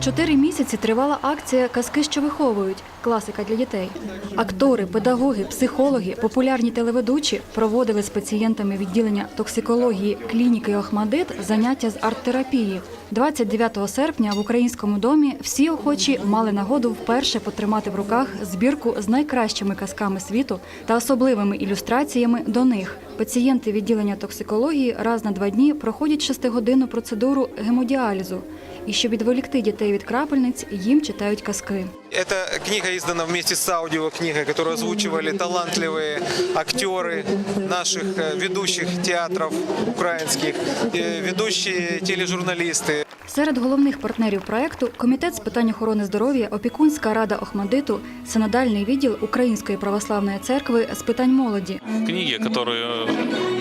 Чотири місяці тривала акція Казки, що виховують класика для дітей. Актори, педагоги, психологи, популярні телеведучі проводили з пацієнтами відділення токсикології клініки Охмадит заняття з арт-терапії. 29 серпня в українському домі всі охочі мали нагоду вперше потримати в руках збірку з найкращими казками світу та особливими ілюстраціями до них. Пацієнти відділення токсикології раз на два дні проходять шестигодинну процедуру гемодіалізу. І щоб відволікти дітей від крапельниць, їм читають казки. Эта книга издана вместе с аудиокнигой, которую озвучивали талантливые актеры наших э, ведущих театров украинских, э, ведущие тележурналисты. Серед головних партнерів проекту комітет з питань охорони здоров'я, опікунська рада Охмадиту, синодальний відділ Української православної церкви з питань молоді. В книге, которую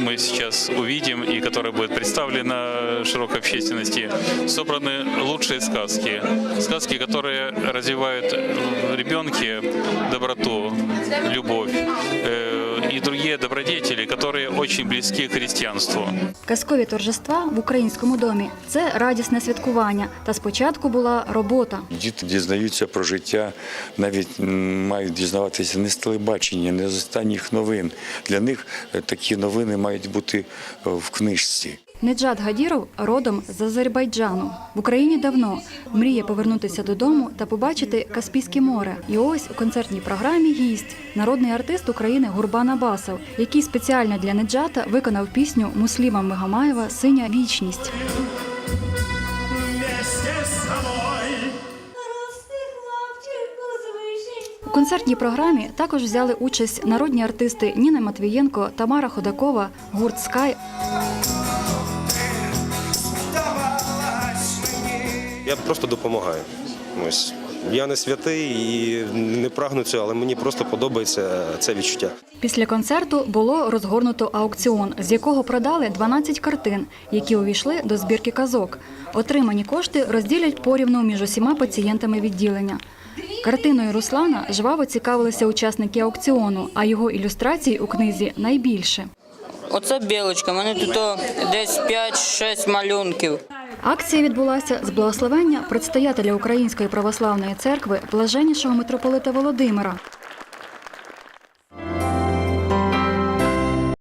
мы сейчас увидим и которая будет представлена широкой общественности, собраны лучшие сказки. Сказки, которые развивают в ребенке доброту, любовь э, и другие добродетели, которые очень близки к христианству. Казкові торжества в українському домі це радісне святкування. Та спочатку була робота. Діти дізнаються про життя, навіть мають дізнаватися не з телебачення, не з останніх новин. Для них е, такі новини мають бути е, в книжці. Неджат Гадіров родом з Азербайджану. В Україні давно мріє повернутися додому та побачити Каспійське море. І ось у концертній програмі гість народний артист України Гурбан Абасов, який спеціально для Неджата виконав пісню Мусліма Мегамаєва Синя вічність. У концертній програмі також взяли участь народні артисти Ніна Матвієнко, Тамара Ходакова, гурт Скай, Я просто допомагаю. Ось. Я не святий і не прагну цього, але мені просто подобається це відчуття. Після концерту було розгорнуто аукціон, з якого продали 12 картин, які увійшли до збірки казок. Отримані кошти розділять порівну між усіма пацієнтами відділення. Картиною Руслана жваво цікавилися учасники аукціону, а його ілюстрацій у книзі найбільше. Оце білочка, мене тут десь 5-6 малюнків. Акція відбулася з благословення предстоятеля Української православної церкви блаженнішого митрополита Володимира.